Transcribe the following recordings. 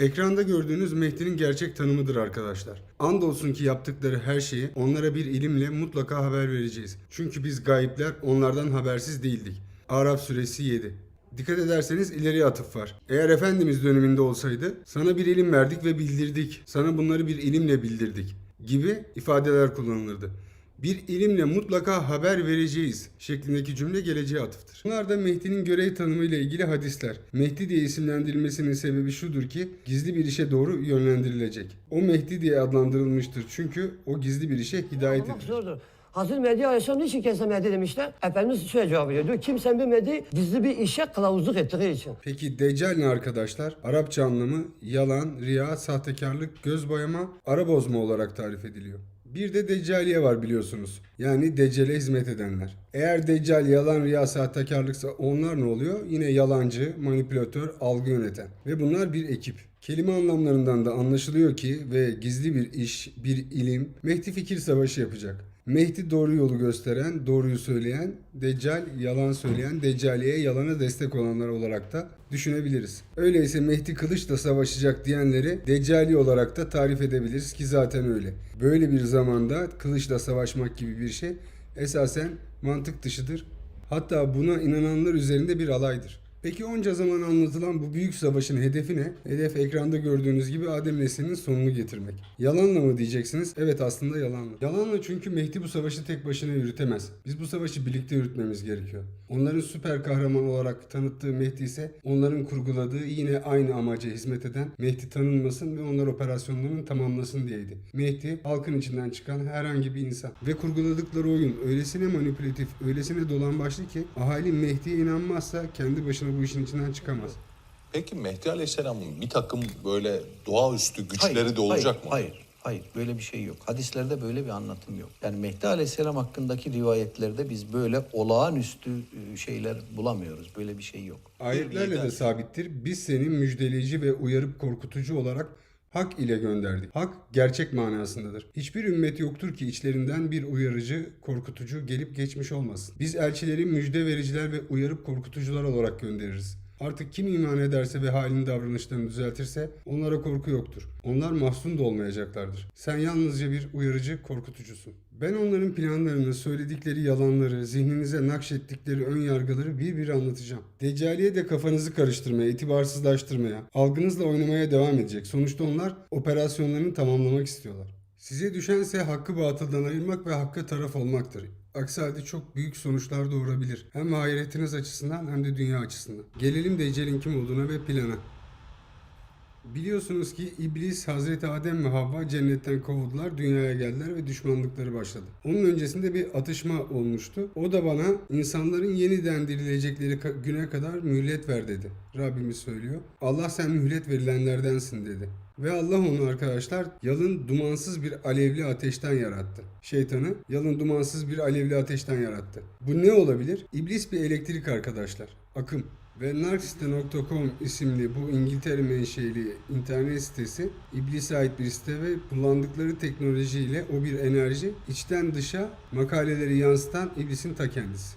Ekranda gördüğünüz Mehdi'nin gerçek tanımıdır arkadaşlar. Andolsun ki yaptıkları her şeyi onlara bir ilimle mutlaka haber vereceğiz. Çünkü biz gayipler onlardan habersiz değildik. Araf suresi 7. Dikkat ederseniz ileriye atıf var. Eğer Efendimiz döneminde olsaydı sana bir ilim verdik ve bildirdik. Sana bunları bir ilimle bildirdik gibi ifadeler kullanılırdı. Bir ilimle mutlaka haber vereceğiz şeklindeki cümle geleceğe atıftır. Bunlar da Mehdi'nin görev tanımı ile ilgili hadisler. Mehdi diye isimlendirilmesinin sebebi şudur ki gizli bir işe doğru yönlendirilecek. O Mehdi diye adlandırılmıştır çünkü o gizli bir işe hidayet edilir. zordur. Hazreti Mehdi Aleyhisselam niçin kendisine Mehdi demişler? Efendimiz şöyle cevap veriyor. Diyor kimsen bir Mehdi gizli bir işe kılavuzluk ettiği için. Peki Deccal ne arkadaşlar? Arapça anlamı yalan, riya, sahtekarlık, göz boyama, ara bozma olarak tarif ediliyor. Bir de Deccaliye var biliyorsunuz. Yani Deccale hizmet edenler. Eğer Deccal yalan, riya, sahtekarlıksa onlar ne oluyor? Yine yalancı, manipülatör, algı yöneten. Ve bunlar bir ekip. Kelime anlamlarından da anlaşılıyor ki ve gizli bir iş, bir ilim Mehdi fikir savaşı yapacak. Mehdi doğru yolu gösteren, doğruyu söyleyen, Deccal yalan söyleyen, Deccaliye yalana destek olanlar olarak da düşünebiliriz. Öyleyse Mehdi kılıçla savaşacak diyenleri Deccali olarak da tarif edebiliriz ki zaten öyle. Böyle bir zamanda kılıçla savaşmak gibi bir şey esasen mantık dışıdır. Hatta buna inananlar üzerinde bir alaydır. Peki onca zaman anlatılan bu büyük savaşın hedefi ne? Hedef ekranda gördüğünüz gibi Adem neslinin sonunu getirmek. Yalanla mı diyeceksiniz? Evet aslında yalanla. Yalanla çünkü Mehdi bu savaşı tek başına yürütemez. Biz bu savaşı birlikte yürütmemiz gerekiyor. Onların süper kahraman olarak tanıttığı Mehdi ise onların kurguladığı yine aynı amaca hizmet eden Mehdi tanınmasın ve onlar operasyonlarını tamamlasın diyeydi. Mehdi halkın içinden çıkan herhangi bir insan. Ve kurguladıkları oyun öylesine manipülatif, öylesine dolambaçlı ki ahali Mehdi'ye inanmazsa kendi başına bu işin içinden çıkamaz. Peki Mehdi Aleyhisselam'ın bir takım böyle doğaüstü güçleri Hayır, de olacak hayır, mı? Hayır, hayır. Böyle bir şey yok. Hadislerde böyle bir anlatım yok. Yani Mehdi Aleyhisselam hakkındaki rivayetlerde biz böyle olağanüstü e, şeyler bulamıyoruz. Böyle bir şey yok. Ayetlerle de sabittir. Biz seni müjdeleyici ve uyarıp korkutucu olarak hak ile gönderdik. Hak gerçek manasındadır. Hiçbir ümmet yoktur ki içlerinden bir uyarıcı, korkutucu gelip geçmiş olmasın. Biz elçileri müjde vericiler ve uyarıp korkutucular olarak göndeririz. Artık kim iman ederse ve halini davranışlarını düzeltirse onlara korku yoktur. Onlar mahzun da olmayacaklardır. Sen yalnızca bir uyarıcı, korkutucusun. Ben onların planlarını, söyledikleri yalanları, zihninize nakşettikleri ön yargıları bir bir anlatacağım. Deccaliye de kafanızı karıştırmaya, itibarsızlaştırmaya, algınızla oynamaya devam edecek. Sonuçta onlar operasyonlarını tamamlamak istiyorlar. Size düşense hakkı batıldan ayırmak ve hakka taraf olmaktır. Aksi halde çok büyük sonuçlar doğurabilir. Hem ahiretiniz açısından hem de dünya açısından. Gelelim Deccal'in kim olduğuna ve plana. Biliyorsunuz ki iblis Hazreti Adem ve Havva cennetten kovuldular, dünyaya geldiler ve düşmanlıkları başladı. Onun öncesinde bir atışma olmuştu. O da bana insanların yeniden dirilecekleri güne kadar mühlet ver dedi. Rabbimiz söylüyor. Allah sen mühlet verilenlerdensin dedi. Ve Allah onu arkadaşlar yalın dumansız bir alevli ateşten yarattı. Şeytanı yalın dumansız bir alevli ateşten yarattı. Bu ne olabilir? İblis bir elektrik arkadaşlar. Akım. Ve Narciste.com isimli bu İngiltere menşeli internet sitesi iblise ait bir site ve kullandıkları teknolojiyle o bir enerji içten dışa makaleleri yansıtan iblisin ta kendisi.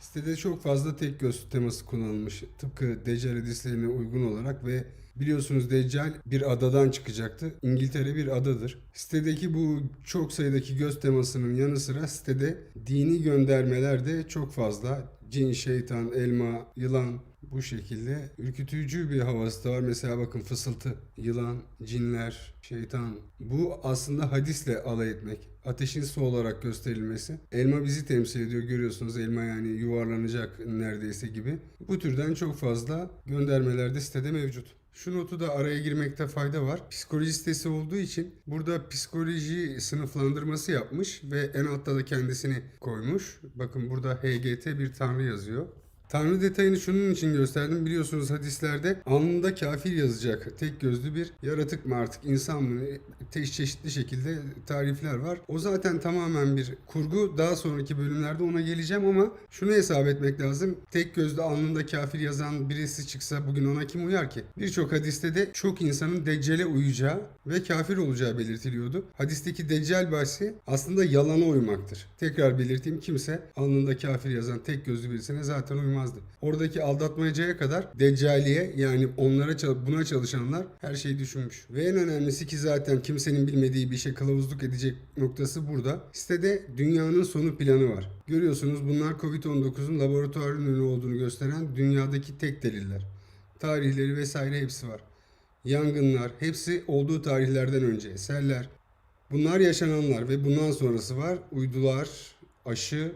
Sitede çok fazla tek göz teması kullanılmış. Tıpkı Deccal hadislerine uygun olarak ve biliyorsunuz Deccal bir adadan çıkacaktı. İngiltere bir adadır. Sitedeki bu çok sayıdaki göz temasının yanı sıra sitede dini göndermeler de çok fazla. Cin, şeytan, elma, yılan bu şekilde ürkütücü bir havası da var. Mesela bakın fısıltı, yılan, cinler, şeytan. Bu aslında hadisle alay etmek. Ateşin su olarak gösterilmesi. Elma bizi temsil ediyor görüyorsunuz. Elma yani yuvarlanacak neredeyse gibi. Bu türden çok fazla göndermeler de sitede mevcut. Şu notu da araya girmekte fayda var. Psikoloji sitesi olduğu için burada psikoloji sınıflandırması yapmış ve en altta da kendisini koymuş. Bakın burada HGT bir tanrı yazıyor. Tanrı detayını şunun için gösterdim. Biliyorsunuz hadislerde alnında kafir yazacak tek gözlü bir yaratık mı artık insan mı çeşitli şekilde tarifler var. O zaten tamamen bir kurgu. Daha sonraki bölümlerde ona geleceğim ama şunu hesap etmek lazım. Tek gözlü alnında kafir yazan birisi çıksa bugün ona kim uyar ki? Birçok hadiste de çok insanın deccale uyacağı ve kafir olacağı belirtiliyordu. Hadisteki deccal bahsi aslında yalana uymaktır. Tekrar belirteyim kimse alnında kafir yazan tek gözlü birisine zaten uymaz yaşamazdı. Oradaki aldatmacaya kadar Deccaliye yani onlara buna çalışanlar her şeyi düşünmüş. Ve en önemlisi ki zaten kimsenin bilmediği bir şey kılavuzluk edecek noktası burada. Sitede dünyanın sonu planı var. Görüyorsunuz bunlar Covid-19'un laboratuvar ürünü olduğunu gösteren dünyadaki tek deliller. Tarihleri vesaire hepsi var. Yangınlar hepsi olduğu tarihlerden önce. Seller. Bunlar yaşananlar ve bundan sonrası var. Uydular, aşı,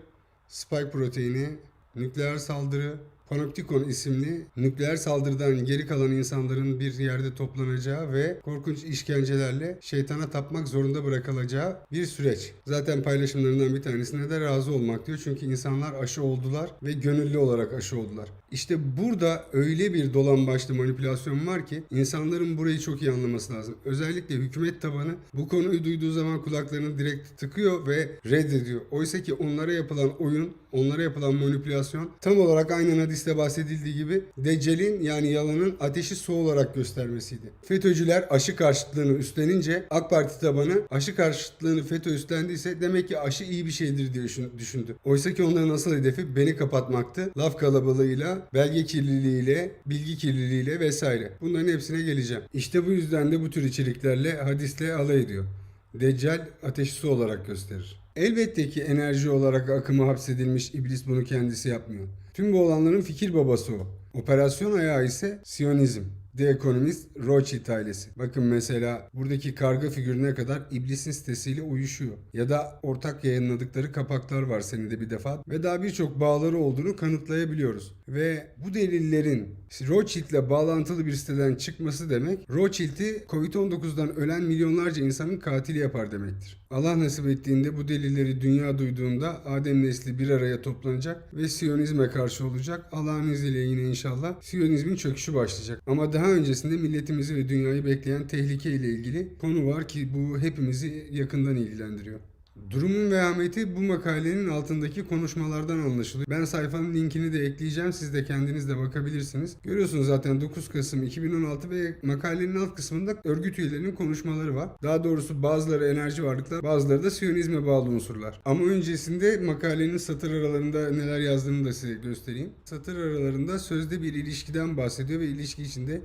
spike proteini, nükleer saldırı, Panoptikon isimli nükleer saldırıdan geri kalan insanların bir yerde toplanacağı ve korkunç işkencelerle şeytana tapmak zorunda bırakılacağı bir süreç. Zaten paylaşımlarından bir tanesine de razı olmak diyor. Çünkü insanlar aşı oldular ve gönüllü olarak aşı oldular. İşte burada öyle bir dolan başlı manipülasyon var ki insanların burayı çok iyi anlaması lazım. Özellikle hükümet tabanı bu konuyu duyduğu zaman kulaklarını direkt tıkıyor ve reddediyor. Oysa ki onlara yapılan oyun, onlara yapılan manipülasyon tam olarak aynen hadiste bahsedildiği gibi Deccal'in yani yalanın ateşi su olarak göstermesiydi. FETÖ'cüler aşı karşıtlığını üstlenince AK Parti tabanı aşı karşıtlığını FETÖ üstlendiyse demek ki aşı iyi bir şeydir diye düşün- düşündü. Oysa ki onların asıl hedefi beni kapatmaktı. Laf kalabalığıyla, belge kirliliğiyle, bilgi kirliliğiyle vesaire. Bunların hepsine geleceğim. İşte bu yüzden de bu tür içeriklerle hadisle alay ediyor. Deccal ateş su olarak gösterir. Elbette ki enerji olarak akıma hapsedilmiş iblis bunu kendisi yapmıyor. Tüm bu olanların fikir babası o. Operasyon ayağı ise Siyonizm. The Economist Rothschild ailesi. Bakın mesela buradaki karga figürüne kadar iblisin sitesiyle uyuşuyor. Ya da ortak yayınladıkları kapaklar var senede bir defa. Ve daha birçok bağları olduğunu kanıtlayabiliyoruz. Ve bu delillerin Rothschild'le bağlantılı bir siteden çıkması demek Rothschild'i Covid-19'dan ölen milyonlarca insanın katili yapar demektir. Allah nasip ettiğinde bu delilleri dünya duyduğunda Adem nesli bir araya toplanacak ve Siyonizme karşı olacak. Allah'ın izniyle yine inşallah Siyonizmin çöküşü başlayacak. Ama daha öncesinde milletimizi ve dünyayı bekleyen tehlike ile ilgili konu var ki bu hepimizi yakından ilgilendiriyor. Durumun vehameti bu makalenin altındaki konuşmalardan anlaşılıyor. Ben sayfanın linkini de ekleyeceğim. Siz de kendiniz de bakabilirsiniz. Görüyorsunuz zaten 9 Kasım 2016 ve makalenin alt kısmında örgüt üyelerinin konuşmaları var. Daha doğrusu bazıları enerji varlıklar, bazıları da Siyonizme bağlı unsurlar. Ama öncesinde makalenin satır aralarında neler yazdığını da size göstereyim. Satır aralarında sözde bir ilişkiden bahsediyor ve ilişki içinde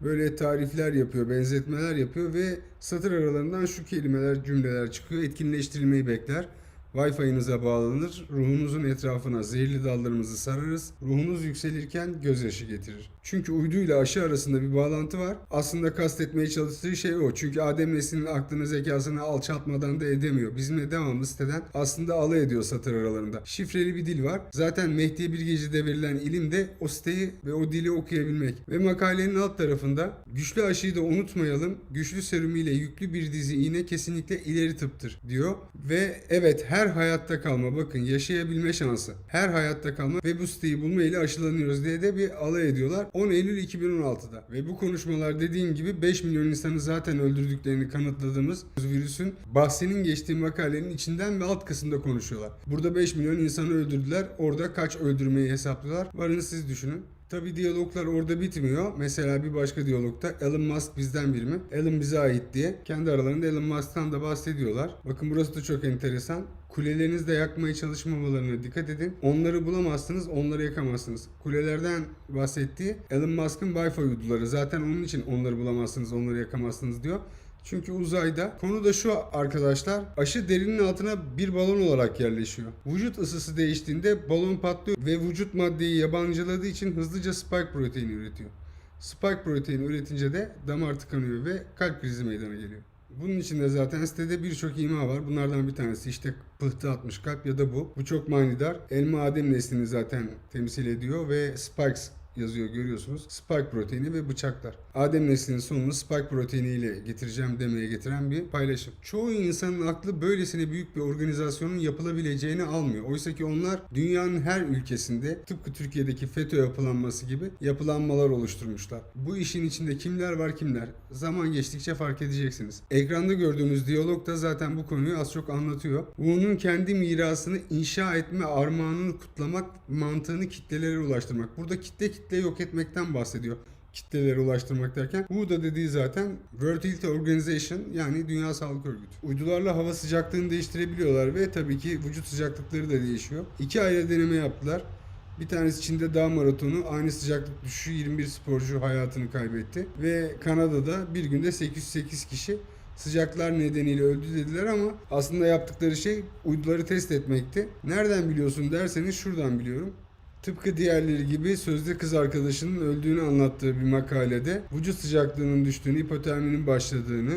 böyle tarifler yapıyor, benzetmeler yapıyor ve satır aralarından şu kelimeler, cümleler çıkıyor. Etkinleştirilmeyi bekler. Wi-Fi'nize bağlanır, ruhunuzun etrafına zehirli dallarımızı sararız. Ruhunuz yükselirken gözyaşı getirir. Çünkü uyduyla aşı arasında bir bağlantı var. Aslında kastetmeye çalıştığı şey o. Çünkü Adem neslinin aklını zekasını alçaltmadan da edemiyor. Bizimle devamlı siteden aslında alay ediyor satır aralarında. Şifreli bir dil var. Zaten Mehdi'ye bir gecede verilen ilim de o siteyi ve o dili okuyabilmek. Ve makalenin alt tarafında güçlü aşıyı da unutmayalım. Güçlü serumiyle yüklü bir dizi iğne kesinlikle ileri tıptır diyor. Ve evet her hayatta kalma bakın yaşayabilme şansı. Her hayatta kalma ve bu siteyi bulma ile aşılanıyoruz diye de bir alay ediyorlar. 10 Eylül 2016'da. Ve bu konuşmalar dediğim gibi 5 milyon insanı zaten öldürdüklerini kanıtladığımız virüsün bahsinin geçtiği makalenin içinden ve alt kısmında konuşuyorlar. Burada 5 milyon insanı öldürdüler. Orada kaç öldürmeyi hesaplıyorlar? Varın siz düşünün. Tabi diyaloglar orada bitmiyor. Mesela bir başka diyalogta Elon Musk bizden biri mi? Elon bize ait diye. Kendi aralarında Elon Musk'tan da bahsediyorlar. Bakın burası da çok enteresan. Kulelerinizde yakmaya çalışmamalarına dikkat edin. Onları bulamazsınız, onları yakamazsınız. Kulelerden bahsettiği Elon Musk'ın Wi-Fi uyduları. Zaten onun için onları bulamazsınız, onları yakamazsınız diyor. Çünkü uzayda konu da şu arkadaşlar aşı derinin altına bir balon olarak yerleşiyor. Vücut ısısı değiştiğinde balon patlıyor ve vücut maddeyi yabancıladığı için hızlıca spike proteini üretiyor. Spike proteini üretince de damar tıkanıyor ve kalp krizi meydana geliyor. Bunun içinde zaten sitede birçok ima var. Bunlardan bir tanesi işte pıhtı atmış kalp ya da bu. Bu çok manidar. Elma Adem neslini zaten temsil ediyor ve Spikes yazıyor görüyorsunuz. Spike proteini ve bıçaklar. Adem neslinin sonunu spike proteiniyle getireceğim demeye getiren bir paylaşım. Çoğu insanın aklı böylesine büyük bir organizasyonun yapılabileceğini almıyor. Oysa ki onlar dünyanın her ülkesinde tıpkı Türkiye'deki FETÖ yapılanması gibi yapılanmalar oluşturmuşlar. Bu işin içinde kimler var kimler? Zaman geçtikçe fark edeceksiniz. Ekranda gördüğünüz diyalog da zaten bu konuyu az çok anlatıyor. Wu'nun kendi mirasını inşa etme armağanını kutlamak, mantığını kitlelere ulaştırmak. Burada kitle kitle yok etmekten bahsediyor kitlelere ulaştırmak derken bu da dediği zaten World Health Organization yani Dünya Sağlık Örgütü. Uydularla hava sıcaklığını değiştirebiliyorlar ve tabii ki vücut sıcaklıkları da değişiyor. İki ayrı deneme yaptılar. Bir tanesi Çin'de dağ maratonu aynı sıcaklık düşüşü 21 sporcu hayatını kaybetti. Ve Kanada'da bir günde 808 kişi sıcaklar nedeniyle öldü dediler ama aslında yaptıkları şey uyduları test etmekti. Nereden biliyorsun derseniz şuradan biliyorum. Tıpkı diğerleri gibi sözde kız arkadaşının öldüğünü anlattığı bir makalede vücut sıcaklığının düştüğünü, hipoterminin başladığını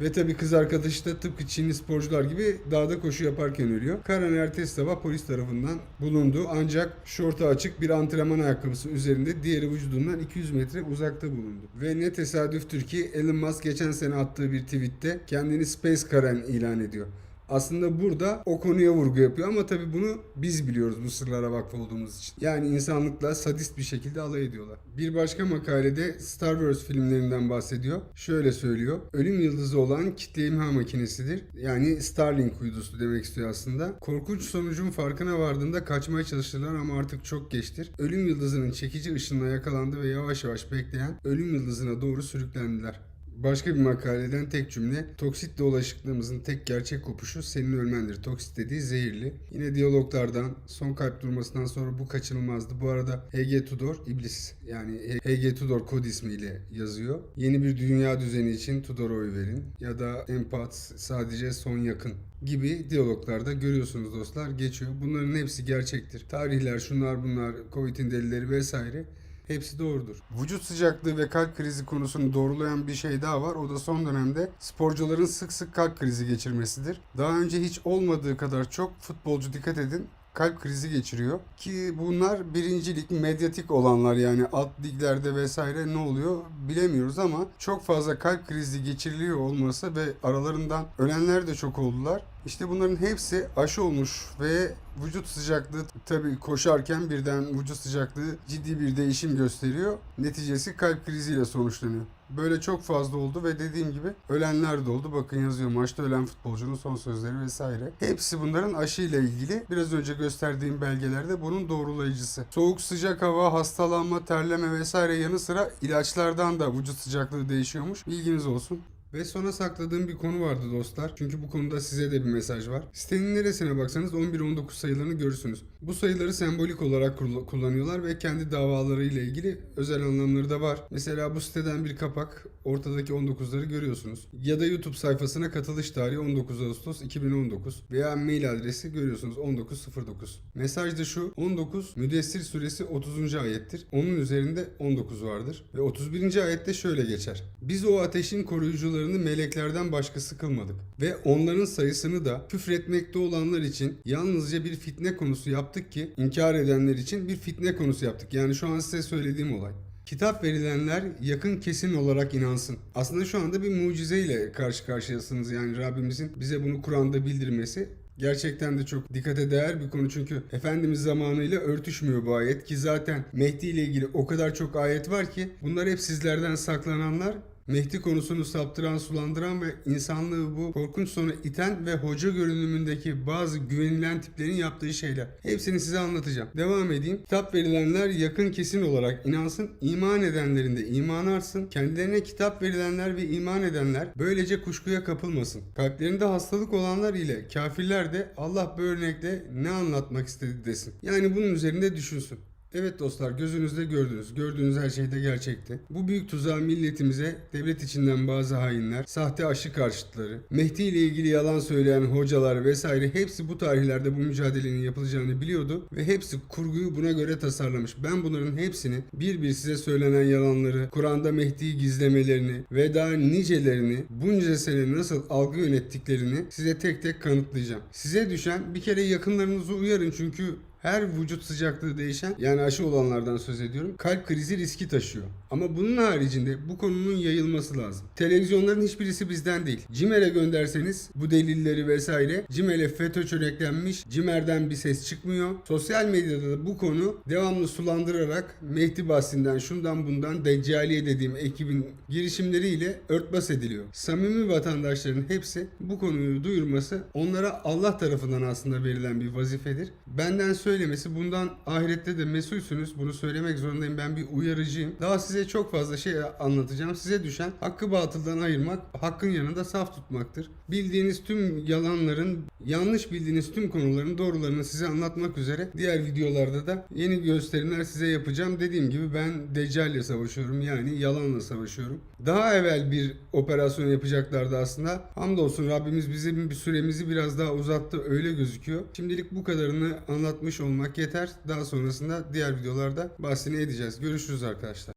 ve tabii kız arkadaşı da tıpkı Çinli sporcular gibi dağda koşu yaparken ölüyor. Karen ertesi sabah polis tarafından bulundu ancak şortu açık bir antrenman ayakkabısı üzerinde diğeri vücudundan 200 metre uzakta bulundu. Ve ne tesadüftür ki Elon Musk geçen sene attığı bir tweette kendini Space Karen ilan ediyor. Aslında burada o konuya vurgu yapıyor ama tabii bunu biz biliyoruz bu sırlara vakıf olduğumuz için. Yani insanlıkla sadist bir şekilde alay ediyorlar. Bir başka makalede Star Wars filmlerinden bahsediyor. Şöyle söylüyor. Ölüm yıldızı olan kitle imha makinesidir. Yani Starlink uydusu demek istiyor aslında. Korkunç sonucun farkına vardığında kaçmaya çalıştılar ama artık çok geçtir. Ölüm yıldızının çekici ışınına yakalandı ve yavaş yavaş bekleyen ölüm yıldızına doğru sürüklendiler. Başka bir makaleden tek cümle. Toksit dolaşıklığımızın tek gerçek kopuşu senin ölmendir. Toksit dediği zehirli. Yine diyaloglardan son kalp durmasından sonra bu kaçınılmazdı. Bu arada H.G. Tudor iblis yani H.G. Tudor kod ismiyle yazıyor. Yeni bir dünya düzeni için Tudor'a oy verin. Ya da empat sadece son yakın gibi diyaloglarda görüyorsunuz dostlar geçiyor. Bunların hepsi gerçektir. Tarihler şunlar bunlar Covid'in delilleri vesaire Hepsi doğrudur. Vücut sıcaklığı ve kalp krizi konusunu doğrulayan bir şey daha var. O da son dönemde sporcuların sık sık kalp krizi geçirmesidir. Daha önce hiç olmadığı kadar çok futbolcu dikkat edin kalp krizi geçiriyor. Ki bunlar birincilik medyatik olanlar yani alt liglerde vesaire ne oluyor bilemiyoruz ama çok fazla kalp krizi geçiriliyor olması ve aralarından ölenler de çok oldular. İşte bunların hepsi aşı olmuş ve vücut sıcaklığı tabii koşarken birden vücut sıcaklığı ciddi bir değişim gösteriyor. Neticesi kalp kriziyle sonuçlanıyor. Böyle çok fazla oldu ve dediğim gibi ölenler de oldu. Bakın yazıyor maçta ölen futbolcunun son sözleri vesaire. Hepsi bunların aşıyla ilgili. Biraz önce gösterdiğim belgelerde bunun doğrulayıcısı. Soğuk sıcak hava, hastalanma, terleme vesaire yanı sıra ilaçlardan da vücut sıcaklığı değişiyormuş. Bilginiz olsun. Ve sona sakladığım bir konu vardı dostlar. Çünkü bu konuda size de bir mesaj var. Sitenin neresine baksanız 11-19 sayılarını görürsünüz. Bu sayıları sembolik olarak kull- kullanıyorlar ve kendi davaları ile ilgili özel anlamları da var. Mesela bu siteden bir kapak ortadaki 19'ları görüyorsunuz. Ya da YouTube sayfasına katılış tarihi 19 Ağustos 2019 veya mail adresi görüyorsunuz 1909. Mesaj da şu 19 Müdessir suresi 30. ayettir. Onun üzerinde 19 vardır. Ve 31. ayette şöyle geçer. Biz o ateşin koruyucularını meleklerden başkası kılmadık. Ve onların sayısını da küfretmekte olanlar için yalnızca bir fitne konusu yaptık ki inkar edenler için bir fitne konusu yaptık. Yani şu an size söylediğim olay. Kitap verilenler yakın kesin olarak inansın. Aslında şu anda bir mucizeyle karşı karşıyasınız. Yani Rabbimizin bize bunu Kur'an'da bildirmesi Gerçekten de çok dikkate değer bir konu çünkü Efendimiz zamanıyla örtüşmüyor bu ayet ki zaten Mehdi ile ilgili o kadar çok ayet var ki bunlar hep sizlerden saklananlar Mehdi konusunu saptıran, sulandıran ve insanlığı bu korkunç sona iten ve hoca görünümündeki bazı güvenilen tiplerin yaptığı şeyler. Hepsini size anlatacağım. Devam edeyim. Kitap verilenler yakın kesin olarak inansın. iman edenlerin de iman artsın. Kendilerine kitap verilenler ve iman edenler böylece kuşkuya kapılmasın. Kalplerinde hastalık olanlar ile kafirler de Allah bu örnekte ne anlatmak istedi desin. Yani bunun üzerinde düşünsün. Evet dostlar gözünüzde gördünüz. Gördüğünüz her şey de gerçekti. Bu büyük tuzağı milletimize devlet içinden bazı hainler, sahte aşı karşıtları, Mehdi ile ilgili yalan söyleyen hocalar vesaire hepsi bu tarihlerde bu mücadelenin yapılacağını biliyordu ve hepsi kurguyu buna göre tasarlamış. Ben bunların hepsini bir bir size söylenen yalanları, Kur'an'da Mehdi'yi gizlemelerini ve daha nicelerini bunca sene nasıl algı yönettiklerini size tek tek kanıtlayacağım. Size düşen bir kere yakınlarınızı uyarın çünkü her vücut sıcaklığı değişen yani aşı olanlardan söz ediyorum. Kalp krizi riski taşıyor. Ama bunun haricinde bu konunun yayılması lazım. Televizyonların hiçbirisi bizden değil. CİMER'e gönderseniz bu delilleri vesaire CİMER'e FETÖ çöreklenmiş. CİMER'den bir ses çıkmıyor. Sosyal medyada da bu konu devamlı sulandırarak Mehdi bahsinden şundan bundan Deccaliye dediğim ekibin girişimleriyle örtbas ediliyor. Samimi vatandaşların hepsi bu konuyu duyurması onlara Allah tarafından aslında verilen bir vazifedir. Benden söz söylemesi bundan ahirette de mesulsünüz. Bunu söylemek zorundayım. Ben bir uyarıcıyım. Daha size çok fazla şey anlatacağım. Size düşen hakkı batıldan ayırmak, hakkın yanında saf tutmaktır. Bildiğiniz tüm yalanların, yanlış bildiğiniz tüm konuların doğrularını size anlatmak üzere diğer videolarda da yeni gösterimler size yapacağım. Dediğim gibi ben Deccal savaşıyorum. Yani yalanla savaşıyorum. Daha evvel bir operasyon yapacaklardı aslında. Hamdolsun Rabbimiz bizim bir süremizi biraz daha uzattı. Öyle gözüküyor. Şimdilik bu kadarını anlatmış olmak yeter. Daha sonrasında diğer videolarda bahsini edeceğiz. Görüşürüz arkadaşlar.